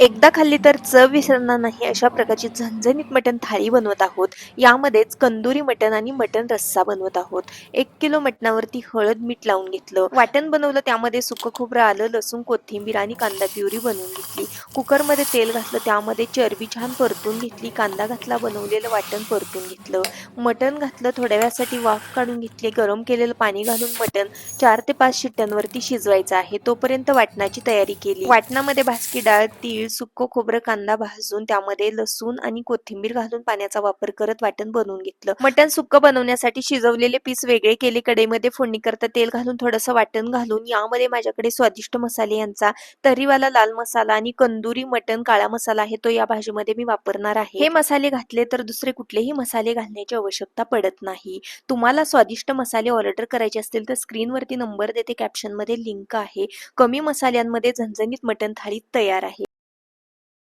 एकदा खाल्ली तर चव विसरणार नाही अशा प्रकारची झणझणीत मटण थाळी बनवत आहोत. यामध्येच कंदुरी मटण आणि मटण रस्सा बनवत आहोत. एक किलो मटणावरती हळद मीठ लावून घेतलं. वाटण बनवलं त्यामध्ये सुकं खोबरं आलं लसूण कोथिंबीर आणि कांदा प्युरी बनवून घेतली. कुकरमध्ये तेल घातलं त्यामध्ये चरबी छान परतून घेतली. कांदा घातला बनवलेलं वाटण परतून घेतलं. मटण घातलं थोड्या वेळासाठी वाफ काढून घेतली. गरम केलेलं पाणी घालून मटण चार ते पाच शिट्ट्यांवरती शिजवायचं आहे. तोपर्यंत वाटणाची तयारी केली. वाटणामध्ये भाजकी डाळ तीळ सुक्क खोबरं कांदा भाजून त्यामध्ये लसूण आणि कोथिंबीर घालून पाण्याचा वापर करत वाटण बनवून घेतलं. मटण सुक्क बनवण्यासाठी शिजवलेले पीस वेगळे केले. कडेमध्ये फोडणी करता तेल घालून थोडंसं वाटण घालून यामध्ये माझ्याकडे स्वादिष्ट मसाले यांचा तरीवाला लाल मसाला आणि कंदुरी मटण काळा मसाला आहे. तो या भाजीमध्ये मी वापरणार आहे. हे मसाले घातले तर दुसरे कुठलेही मसाले घालण्याची आवश्यकता पडत नाही. तुम्हाला स्वादिष्ट मसाले ऑर्डर करायचे असतील तर स्क्रीनवरती नंबर देते. कॅप्शनमध्ये लिंक आहे. कमी मसाल्यांमध्ये झणझणीत मटण थाळी तयार आहे.